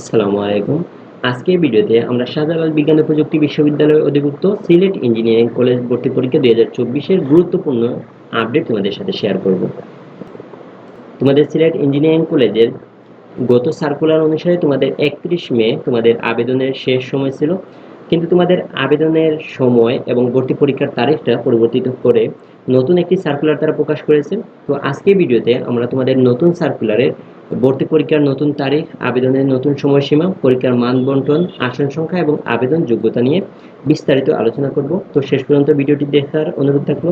আসসালামু আলাইকুম। আজকের ভিডিওতে আমরা শাহজালাল বিজ্ঞান ও প্রযুক্তি বিশ্ববিদ্যালয়ের অধিভুক্ত সিলেট ইঞ্জিনিয়ারিং কলেজ ভর্তি পরীক্ষা দুই হাজার চব্বিশের গুরুত্বপূর্ণ আপডেট তোমাদের সাথে শেয়ার করব। তোমাদের সিলেট ইঞ্জিনিয়ারিং কলেজের গত সার্কুলার অনুসারে তোমাদের একত্রিশ মে তোমাদের আবেদনের শেষ সময় ছিল। কিন্তু তোমাদের আবেদনের সময় এবং ভর্তি পরীক্ষার তারিখটা পরিবর্তিত করে নতুন একটি সার্কুলার তারা প্রকাশ করেছে। তো আজকের ভিডিওতে আমরা তোমাদের নতুন সার্কুলারের ভর্তি পরীক্ষার নতুন তারিখ, আবেদনের নতুন সময়সীমা, পরীক্ষার মান বন্টন, আসন সংখ্যা এবং আবেদন যোগ্যতা নিয়ে বিস্তারিত আলোচনা করব। তো শেষ পর্যন্ত ভিডিওটি দেখার অনুরোধ থাকল।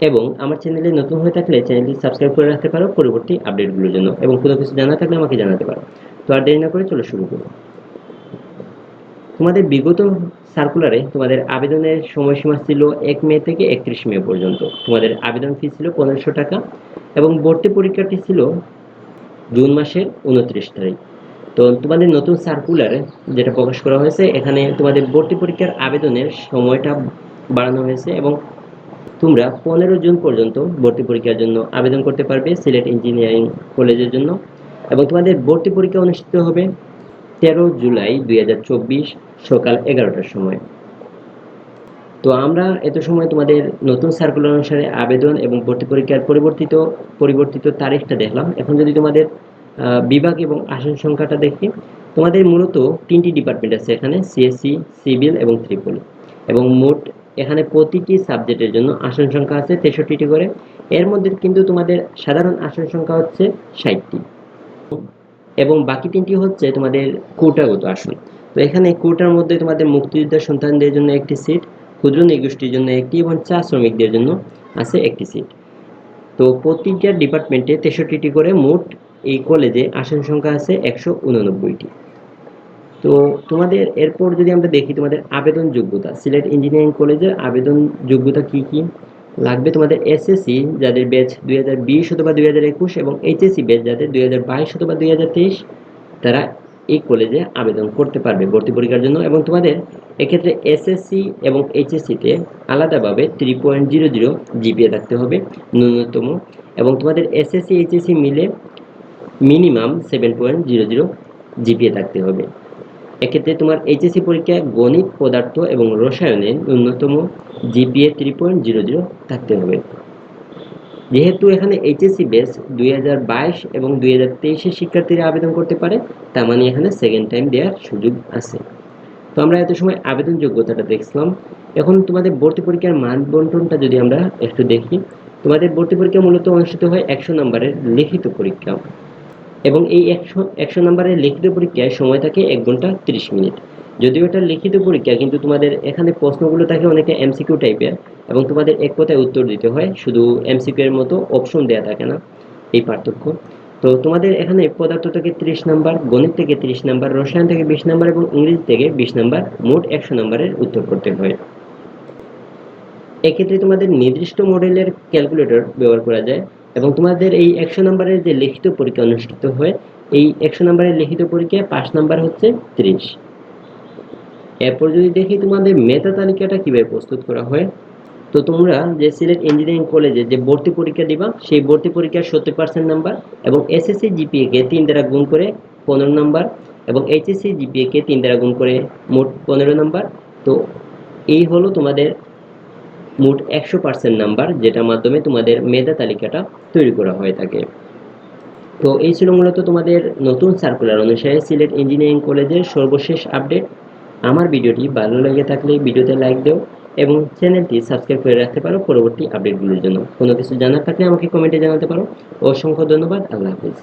এবং আমার চ্যানেলে নতুন হয়ে থাকলে চ্যানেলটি সাবস্ক্রাইব করে রাখতে পারো, পরবর্তী আপডেটগুলোর জন্য। এবং কোনো কিছু জানা থাকলে আমাকে জানাতে পারো। তো আর দেরি না করে চলো শুরু করব তোমাদের বিগত সার্কুলারে তোমাদের আবেদনের সময়সীমা ছিল এক মে থেকে একত্রিশ মে পর্যন্ত। তোমাদের আবেদন ফি ছিল পনেরোশো টাকা এবং ভর্তি পরীক্ষাটি ছিল জুন মাসের উনত্রিশ তারিখ। তো তোমাদের নতুন সার্কুলারে যেটা প্রকাশ করা হয়েছে, এখানে তোমাদের ভর্তি পরীক্ষার আবেদনের সময়টা বাড়ানো হয়েছে এবং তোমরা পনেরো জুন পর্যন্ত ভর্তি পরীক্ষার জন্য আবেদন করতে পারবে সিলেট ইঞ্জিনিয়ারিং কলেজের জন্য। এবং তোমাদের ভর্তি পরীক্ষা অনুষ্ঠিত হবে তেরো জুলাই দুই হাজার চব্বিশ সকাল এগারোটার সময়। তো আমরা এত সময় তোমাদের নতুন সার্কুলার অনুসারে আবেদন এবং ভর্তি পরীক্ষার পরিবর্তিত পরিবর্তিত তারিখটা দেখলাম। এখন যদি তোমাদের বিভাগ এবং আসন সংখ্যাটা দেখি, তোমাদের মূলত তিনটি ডিপার্টমেন্ট আছে এখানে সিএসসি সিভিল এবং ত্রিপল এবং মোট এখানে প্রতিটি সাবজেক্টের জন্য আসন সংখ্যা আছে তেষট্টিটি করে। এর মধ্যে কিন্তু তোমাদের সাধারণ আসন সংখ্যা হচ্ছে ষাটটি। এবং বাকি তিনটি হচ্ছে তোমাদের কোটাগত আসন। তো এখানে কোটার মধ্যে তোমাদের মুক্তিযোদ্ধার সন্তানদের জন্য একটি সিট ক্ষুদ্র নিগোষ্ঠীর জন্য একটি এবং চা শ্রমিকদের জন্য আছে একটি সিট তো প্রতিটা ডিপার্টমেন্টে তেষট্টিটি করে মোট এই কলেজে আসন সংখ্যা আছে একশো উননব্বইটি। তো তোমাদের এরপর যদি আমরা দেখি তোমাদের আবেদন যোগ্যতা, সিলেট ইঞ্জিনিয়ারিং কলেজের আবেদন যোগ্যতা কি কি? লাগবে তোমাদের এসএসসি যাদের ব্যাচ দুই হাজার বিশ অথবা দুই হাজার একুশ এবং এইচএসসি ব্যাচ যাদের দুই হাজার বাইশ অথবা দুই হাজার তেইশ, তারা এই কলেজে আবেদন করতে পারবে ভর্তি পরীক্ষার জন্য এবং তোমাদের এক্ষেত্রে এসএসসি এবং এইচএসসিতে আলাদাভাবে three point zero zero GPA থাকতে হবে, ন্যূনতম। এবং তোমাদের এসএসসি এইচএসসি মিলে minimum seven point zero zero GPA থাকতে হবে। এক্ষেত্রে তোমার এইচএসসি পরীক্ষায় গণিত, পদার্থ এবং রসায়নে ন্যূনতম GPA three point zero zero থাকতে হবে। যেহেতু এখানে এইচএসসি বেস দুই এবং দুই হাজার শিক্ষার্থীরা আবেদন করতে পারে, তার মানে এখানে সেকেন্ড টাইম দেওয়ার সুযোগ আছে। তো আমরা এত সময় আবেদন যোগ্যতাটা দেখছিলাম। এখন তোমাদের ভর্তি পরীক্ষার মান বন্টনটা যদি আমরা একটু দেখি, তোমাদের ভর্তি পরীক্ষা মূলত অনুষ্ঠিত হয় একশো নম্বরের লিখিত পরীক্ষা। এবং এই একশো একশো নম্বরের লিখিত পরীক্ষায় সময় থাকে এক ঘণ্টা তিরিশ মিনিট। যদিও এটা লিখিত পরীক্ষা, কিন্তু তোমাদের এখানে প্রশ্নগুলো থাকে অনেকে এমসিকিউ টাইপের এবং তোমাদের এক কথায় উত্তর দিতে হয়, শুধু এমসিকিউ এর মতো অপশন দেওয়া থাকে না, এই পার্থক্য। তো তোমাদের এখানে পদার্থ থেকে তিরিশ নাম্বার, গণিত থেকে তিরিশ নাম্বার, রসায়ন থেকে বিশ নাম্বার, এবং ইংরেজি থেকে বিশ নাম্বার, মোট একশো নাম্বারের উত্তর করতে হয়। এক্ষেত্রে তোমাদের নির্দিষ্ট মডেলের ক্যালকুলেটর ব্যবহার করা যায়, এবং তোমাদের এই একশো নাম্বারের যে লিখিত পরীক্ষা অনুষ্ঠিত হয়, এই একশো নাম্বারের লিখিত পরীক্ষায় পাঁচ নাম্বার হচ্ছে ত্রিশ। এরপর যদি দেখি তোমাদের মেধা তালিকাটা কীভাবে প্রস্তুত করা হয়, তো তোমরা যে সিলেট ইঞ্জিনিয়ারিং কলেজে যে ভর্তি পরীক্ষা দিবা, সেই ভর্তি পরীক্ষার সত্তর পার্সেন্ট নাম্বার এবং এসএসসি জিপিএকে তিন দ্বারা গুণ করে পনেরো নাম্বার এবং এইচএসসি জিপিএকে তিন দ্বারা গুণ করে মোট পনেরো নাম্বার তো এই হলো তোমাদের মোট একশো পার্সেন্ট নাম্বার যেটার মাধ্যমে তোমাদের মেধা তালিকাটা তৈরি করা হয়ে থাকে। তো এই ছিল মূলত তোমাদের নতুন সার্কুলার অনুসারে সিলেট ইঞ্জিনিয়ারিং কলেজের সর্বশেষ আপডেট আমার ভিডিওটি ভালো লেগে থাকলে ভিডিওতে লাইক দেও এবং চ্যানেলটি সাবস্ক্রাইব করে রাখতে পারো পরবর্তী আপডেটগুলোর জন্য। কোনো কিছু জানার থাকলে আমাকে কমেন্টে জানাতে পারো। অসংখ্য ধন্যবাদ। আল্লাহ হাফিজ।